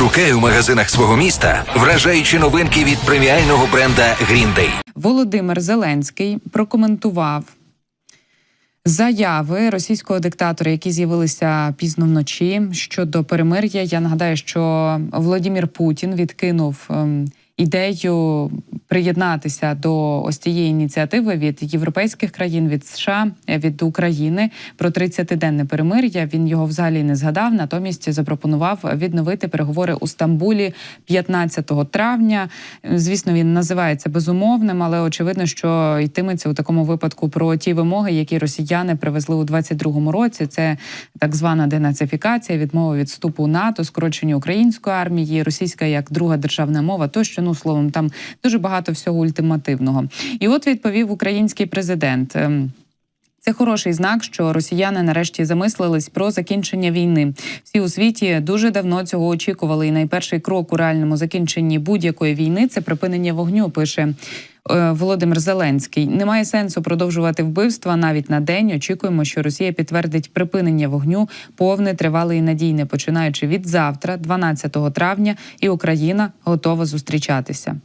Шукай у магазинах свого міста вражаючі новинки від преміального бренда Green Day. Володимир Зеленський прокоментував заяви російського диктатора, які з'явилися пізно вночі щодо перемир'я. Я нагадаю, що Володимир Путін відкинув ем, ідею приєднатися до ось цієї ініціативи від європейських країн, від США, від України про 30-денне перемир'я. Він його взагалі не згадав. Натомість запропонував відновити переговори у Стамбулі 15 травня. Звісно, він називається безумовним, але очевидно, що йтиметься у такому випадку про ті вимоги, які росіяни привезли у 22-му році. Це так звана денацифікація, відмова від вступу НАТО, скорочення української армії, російська як друга державна мова. Тощо, ну словом, там дуже багато всього ультимативного. І от відповів український президент. ем, це хороший знак, що росіяни нарешті замислились про закінчення війни. Всі у світі дуже давно цього очікували. І найперший крок у реальному закінченні будь-якої війни це припинення вогню. Пише Володимир Зеленський. Немає сенсу продовжувати вбивства навіть на день. Очікуємо, що Росія підтвердить припинення вогню повне, тривале і надійне, починаючи від завтра, 12 травня, і Україна готова зустрічатися.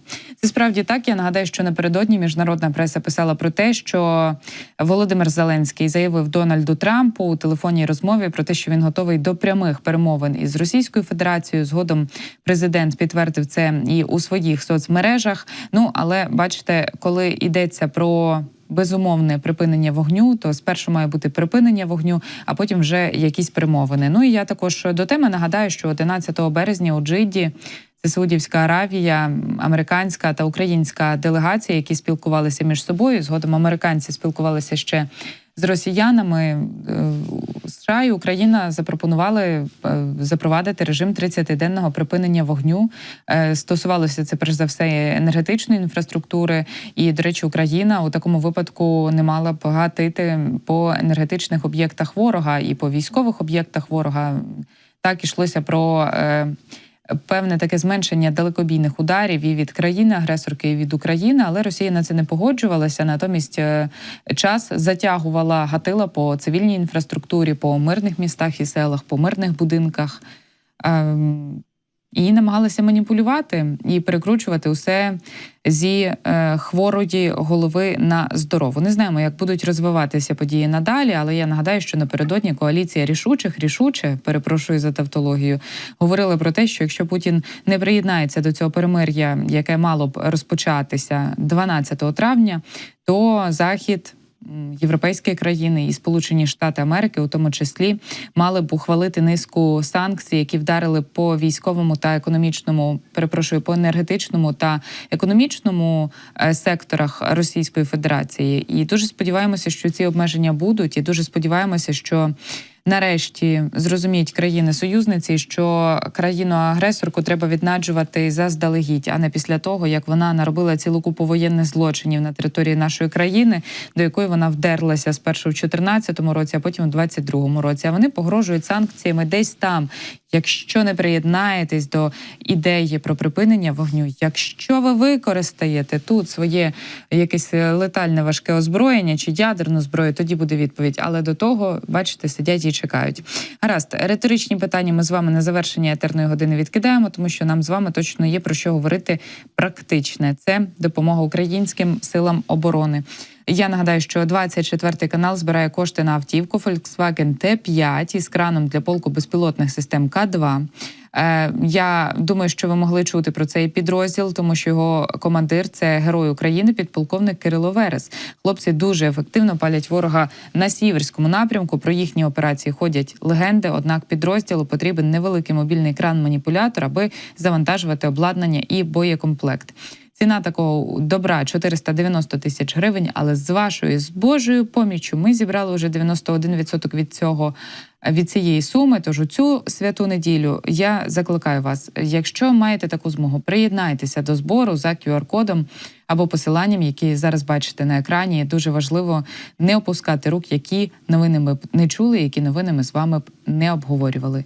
Це справді так. Я нагадаю, що напередодні міжнародна преса писала про те, що Володимир Зеленський заявив Дональду Трампу у телефонній розмові про те, що він готовий до прямих перемовин із Російською Федерацією. Згодом президент підтвердив це і у своїх соцмережах. Ну але бачите, коли йдеться про безумовне припинення вогню, то спершу має бути припинення вогню, а потім вже якісь перемовини. Ну і я також до теми нагадаю, що 11 березня у Джиді. Це Саудівська Аравія, американська та українська делегація, які спілкувалися між собою. Згодом американці спілкувалися ще з росіянами. Е, США і Україна запропонували е, запровадити режим 30-денного припинення вогню. Е, Стосувалося це перш за все енергетичної інфраструктури. І, до речі, Україна у такому випадку не мала б гатити по енергетичних об'єктах ворога і по військових об'єктах ворога. Так ішлося про. Певне таке зменшення далекобійних ударів і від країни-агресорки, і від України, але Росія на це не погоджувалася. Натомість е, час затягувала, гатила по цивільній інфраструктурі, по мирних містах і селах, по мирних будинках. І намагалася маніпулювати і перекручувати усе зі е, хворої голови на здорову. Не знаємо, як будуть розвиватися події надалі, але я нагадаю, що напередодні коаліція рішучих рішуче перепрошую за тавтологію, говорили про те, що якщо Путін не приєднається до цього перемир'я, яке мало б розпочатися 12 травня, то захід. Європейські країни і Сполучені Штати Америки, у тому числі, мали б ухвалити низку санкцій, які вдарили по військовому та економічному, перепрошую, по енергетичному та економічному е, секторах Російської Федерації. І дуже сподіваємося, що ці обмеження будуть, і дуже сподіваємося, що. Нарешті зрозуміють країни-союзниці, що країну-агресорку треба віднаджувати заздалегідь, а не після того, як вона наробила цілу купу воєнних злочинів на території нашої країни, до якої вона вдерлася спершу в 2014 році, а потім у 2022 році. А вони погрожують санкціями десь там. Якщо не приєднаєтесь до ідеї про припинення вогню, якщо ви використаєте тут своє якесь летальне важке озброєння чи ядерну зброю, тоді буде відповідь. Але до того, бачите, сидять і чекають. Гаразд, риторичні питання ми з вами на завершення етерної години відкидаємо, тому що нам з вами точно є про що говорити практичне. Це допомога українським силам оборони. Я нагадаю, що 24 канал збирає кошти на автівку Volkswagen T5 із краном для полку безпілотних систем К2. Е, Я думаю, що ви могли чути про цей підрозділ, тому що його командир це герой України, підполковник Кирило Верес. Хлопці дуже ефективно палять ворога на сіверському напрямку. Про їхні операції ходять легенди. Однак підрозділу потрібен невеликий мобільний кран-маніпулятор, аби завантажувати обладнання і боєкомплект. Ціна такого добра 490 тисяч гривень. Але з вашою з Божою поміччю ми зібрали вже 91% від цього від цієї суми. Тож у цю святу неділю я закликаю вас, якщо маєте таку змогу, приєднайтеся до збору за QR-кодом або посиланням, які зараз бачите на екрані. Дуже важливо не опускати рук, які новини ми не чули, які новини ми з вами не обговорювали.